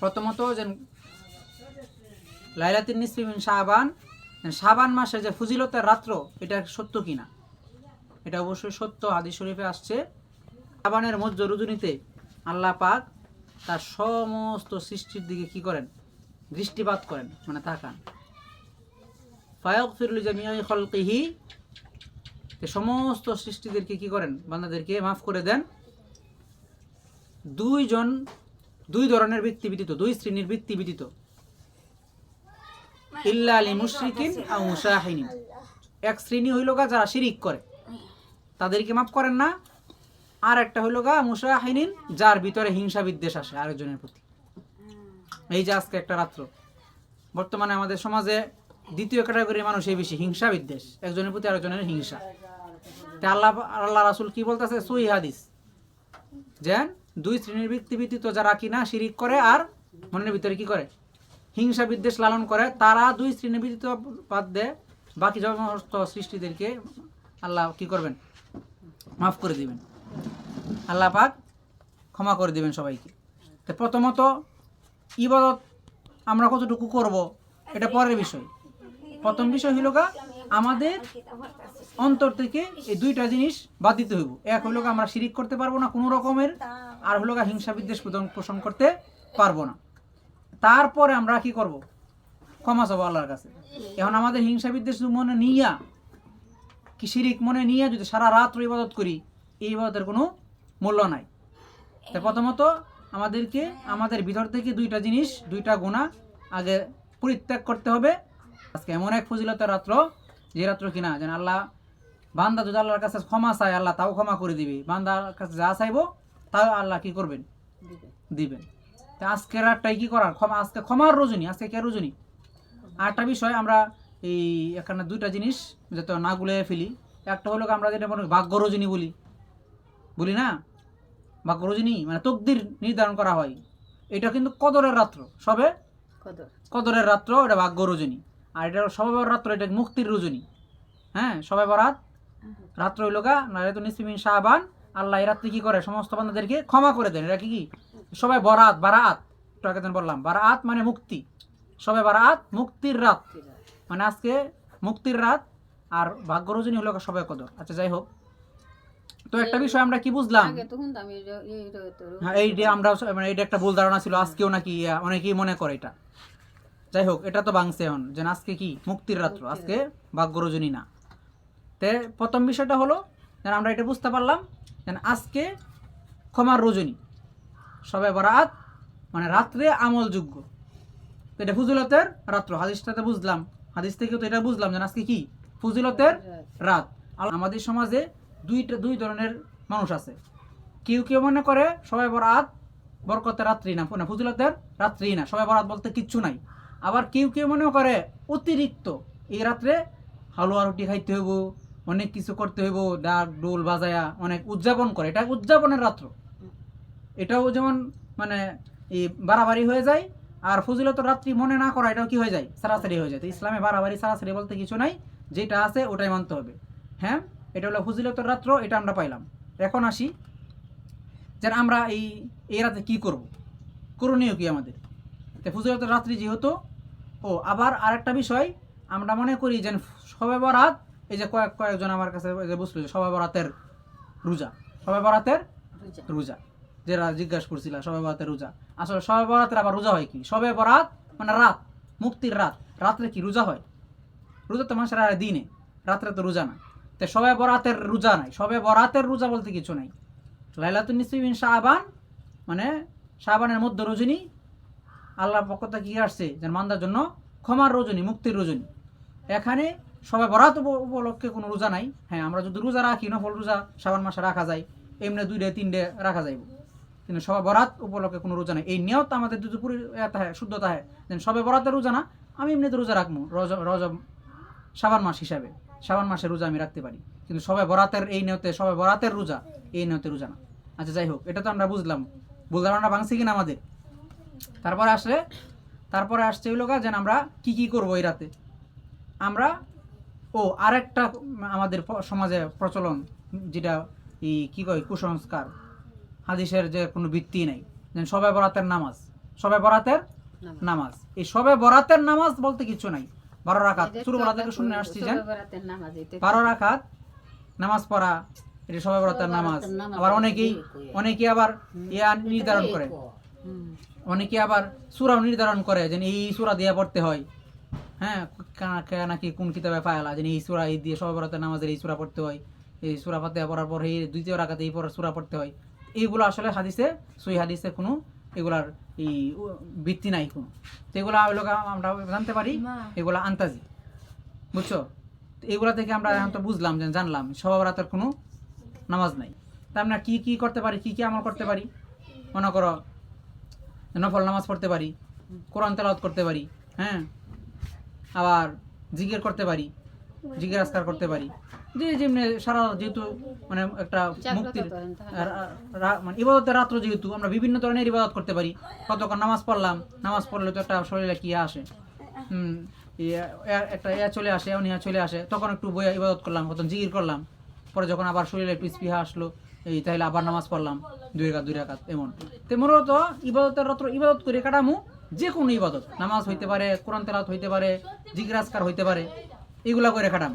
প্রথমত যে লাইলাতিন নিসফিমিন শাহবান শাবান মাসে যে ফজিলতের রাত্র, এটা সত্য কিনা? এটা অবশ্যই সত্য, হাদিস শরীফে আসছে। শাবানের মধ্য রজনীতে আল্লাহ পাক তার সমস্ত সৃষ্টির দিকে কি করেন? দৃষ্টিপাত করেন মানে তাকান। ফায়ক ফিরুল জামিয়াই খলকিহি সমস্ত সৃষ্টিদেরকে কি করেন? বান্দাদেরকে মাফ করে দেন। দুইজন দুই ধরনের ব্যক্তি ব্যতীত দুই শ্রেণির ব্যক্তি ব্যতীত ইল্লা আলী মুশরিকিন এক শ্রেণি হইল গা যারা শিরিক করে। তাদেরকে মাফ করেন না। আর একটা হইল গা মুসাহিনিন যার ভিতরে হিংসা বিদ্বেষ আসে আরেকজনের প্রতি। এই যে আজকে একটা রাত্র। বর্তমানে আমাদের সমাজে দ্বিতীয় ক্যাটাগরির মানুষ এই বেশি হিংসা বিদ্বেষ। একজনের প্রতি আরেকজনের হিংসা। তা আল্লাহ আল্লাহ রাসুল কি বলতেছে? সুই হাদিস। যে দুই শ্রেণির ব্যক্তি ব্যতীত যারা কিনা শিরিক করে আর মনের ভিতরে কি করে? হিংসা বিদ্বেষ লালন করে, তারা দুই শ্রেণির ব্যতীত বাদ দেয় বাকি সমস্ত সৃষ্টিদেরকে আল্লাহ কি করবেন? মাফ করে দিবেন। আল্লাহ পাক ক্ষমা করে দিবেন সবাইকে। তো প্রথমত ইবাদত আমরা কতটুকু করব? এটা পরের বিষয়। প্রথম বিষয় হইল গা আমাদের অন্তর থেকে এই দুইটা জিনিস বাদ দিতে হইব। এক হইল আমরা শিরিক করতে পারব না কোনো রকমের, আর হইল হিংসা বিদ্বেষ পোষণ- করতে পারব না। তারপরে আমরা কি করব? ক্ষমা চাবো আল্লাহর কাছে। এখন আমাদের হিংসা বিদ্বেষ মনে নিয়া, কি শিরিক মনে নিয়ে যদি সারা রাত ইবাদত করি, এই ইবাদতের কোনো মূল্য নাই। তো প্রথমত আমাদেরকে আমাদের ভিতর থেকে দুইটা জিনিস, দুইটা গুণা আগে পরিত্যাগ করতে হবে। আজকে এমন এক ফজিলতের রাত্র যে রাত্র কিনা যেন আল্লাহ বান্দা যদি আল্লাহর কাছে ক্ষমা চায় আল্লাহ তাও ক্ষমা করে দিবে। বান্দার কাছে যা চাইব তাও আল্লাহ কি করবেন? দিবেন। তা আজকের রাতটাই কি করার? ক্ষমা আজকে ক্ষমার রজনী আজকে কে রজনী? আরেকটা বিষয় আমরা এই এখানে দুইটা জিনিস যাতে না গুলে ফেলি। একটা হলো আমরা যেটা মনে ভাগ্য রজনী বলি। বলি না? ভাগ্য রজনী মানে তকদির নির্ধারণ করা হয়। এটা কিন্তু কদরের রাত্র। সবে? কদরের রাত্র এটা ভাগ্য রজনী। আর এটা সবে বড় রাত্র এটা মুক্তির রজনী। হ্যাঁ সবে বরাত। রাত্র হইল গা নারায়ণ নিসমিন শাহবান। আল্লাহ এই রাত্রে কি করে? সমস্ত বান্দাদেরকে ক্ষমা করে দেন এটা কি কি? সবাই বরাত বারাত। একটু আগে বললাম বারাত মানে মুক্তি। সবে বারাত মুক্তির রাত। মানে আজকে মুক্তির রাত আর ভাগ্য রজনী হলো সবাই কদর। আচ্ছা যাই হোক। তো একটা বিষয় আমরা কি বুঝলাম? হ্যাঁ এইটা আমরা মানে এটা একটা ভুল ধারণা ছিল আজকেও নাকি অনেকেই মনে করে এটা। যাই হোক এটা তো বাংছে হন যে আজকে কি? মুক্তির রাত্র। আজকে ভাগ্য রজনী না। তে প্রথম বিষয়টা হলো, যেন আমরা এটা বুঝতে পারলাম, যেন আজকে ক্ষমার রজনী। সবাই বরাত মানে রাত্রে আমলযোগ্য। তো এটা ফুজিলতের রাত্র হাদিসটাতে বুঝলাম। হাদিস থেকেও তো এটা বুঝলাম, যেন আজকে কি? ফুজিলতের রাত। আমাদের সমাজে দুইটা, দুই ধরনের মানুষ আছে। কেউ কেউ মনে করে সবাই বরাত বরকতের রাত্রি না না, ফুজিলতের রাত্রি না সবাই বরাত বলতে কিচ্ছু নাই। আবার কেউ কেউ মনে করে অতিরিক্ত এই রাত্রে হালুয়া রুটি খাইতে হইব অনেক কিছু করতে হইব, ডাক ডোল বাজায়া, অনেক উদযাপন করে। এটা উদযাপনের রাত্র। এটাও যেমন মানে এই বাড়াবাড়ি হয়ে যায়, আর ফজিলত রাত্রি মনে না করা, এটাও কি হয়ে যায়? সারাসারি হয়ে যায়। তো ইসলামে বাড়াবাড়ি, সারাসারি বলতে কিছু নাই, যেটা আছে ওটাই মানতে হবে। হ্যাঁ? এটা হলো ফজিলত রাত্র, এটা আমরা পাইলাম। এখন আসি, যেন আমরা এই এই রাতে কি করব? করণীয় কি আমাদের? তো ফজিলত রাত্রি যেহেতু, ও আবার আরেকটা বিষয়, আমরা মনে করি যেন সবে বরাত এই যে কয়েক কয়েকজন আমার কাছে এই যে বুঝলো যে সবে বরাতের রোজা সবে বরাতের রোজা। রোজা। যেটা জিজ্ঞাসা করছিল সবে বরাতের রোজা। আসলে সবে বরাতের আবার রোজা হয় কি? সবে বরাত মানে রাত মুক্তির রাত। রাত্রে কি রোজা হয়? রোজা তো মানুষের আর দিনে রাত্রে তো রোজা না তো সবে বরাতের রোজা নাই। সবে বরাতের রোজা বলতে কিছু নাই। লাইলাতুন নিসফিন শাহবান মানে শাহবানের মধ্যে রজনী আল্লাহর পক্ষ থেকে কি আসছে? যেন মান্দার জন্য ক্ষমার রজনী মুক্তির রজনী। এখানে সবাই বরাত উপ- উপলক্ষে কোনো রোজা নাই। হ্যাঁ আমরা যদি রোজা রাখি, নফল রোজা শ্রাবণ মাসে রাখা যায়, এমনি দুই দুইটা তিনটে রাখা যাইব। কিন্তু সবাই বরাত উপলক্ষে কোনো রোজা নাই। এই নিয়ত আমাদের যদি পুরো হয় শুদ্ধতা হয়, যেন সবে বরাতের রোজা না, আমি এমনিতে রোজা রাখব রজ রজব শ্রাবণ মাস হিসাবে। শ্রাবণ মাসে রোজা আমি রাখতে পারি। কিন্তু সবাই বরাতের এই নিয়তে সবাই বরাতের রোজা, এই নিয়তে রোজা না। আচ্ছা যাই হোক, এটা তো আমরা বুঝলাম। বুঝলাম আমরা ভাঙছি কিনা আমাদের? তারপরে আসলে তারপরে আসছে হইল গা, যেন আমরা কি কি করব এই রাতে? আমরা ও আরেকটা আমাদের সমাজে প্রচলন যেটা এই কি কয় কুসংস্কার হাদিসের যে কোনো ভিত্তি নাই। যেন সবাই বরাতের নামাজ সবে বরাতের নামাজ। এই সবে বরাতের নামাজ বলতে কিছু নাই। বারো রাখাত শুরু বলা থেকে শুনে আসছি সবে যেন বারো রাখাত নামাজ পড়া এটা সবে বরাতের নামাজ। আবার অনেকেই অনেকে আবার ইয়া নির্ধারণ করে। অনেকে আবার সুরাও নির্ধারণ করে যে এই সুরা দিয়ে পড়তে হয়। হ্যাঁ কা- কা- নাকি কোন কিতাবে পায়লা যে এই সুরা এই দিয়ে সবে বরাতের নামাজের এই সুরা পড়তে হয়। এই সুরা পাতে পড়ার পর এই দ্বিতীয় রাখাতে এই পড়া সুরা পড়তে হয়। এইগুলো আসলে হাদিসে সই হাদিসে কোনো এগুলার এই ভিত্তি নাই কোনো। তো এগুলো গা- আমরা জানতে পারি এগুলা আন্তাজি। বুঝছ? তো এগুলা থেকে আমরা এখন তো বুঝলাম যে জানলাম সবার রাতের কোনো নামাজ নাই। তা আমরা কী কী করতে পারি কী কী আমল করতে পারি? মনে করো নফল নামাজ পড়তে পারি কোরআন তেলাওয়াত করতে পারি হ্যাঁ? আবার জিগের করতে পারি জিগের আজকার করতে পারি। যে যেমনি সারা যেহেতু মানে একটা মুক্তির মানে ইবাদতের রাত্র যেহেতু আমরা বিভিন্ন ধরনের ইবাদত করতে পারি। কতক্ষণ নামাজ পড়লাম নামাজ পড়লে তো একটা শরীরে কি আসে? হুম এ- একটা ইয়া চলে আসে অনিয়া চলে আসে। তখন একটু বইয়া ইবাদত করলাম কত জিগির করলাম। পরে যখন আবার শরীরে একটু স্পৃহা আসলো এই তাহলে আবার নামাজ পড়লাম দুই রাকাত দুই রাকাত এমন। তো মূলত ইবাদতের রাত্র ইবাদত করে কাটামু। যে কোনো ইবাদত, নামাজ হইতে পারে, কোরআন তেলাত হইতে পারে জিজ্ঞাসকার হইতে পারে, এগুলা করে কাটাম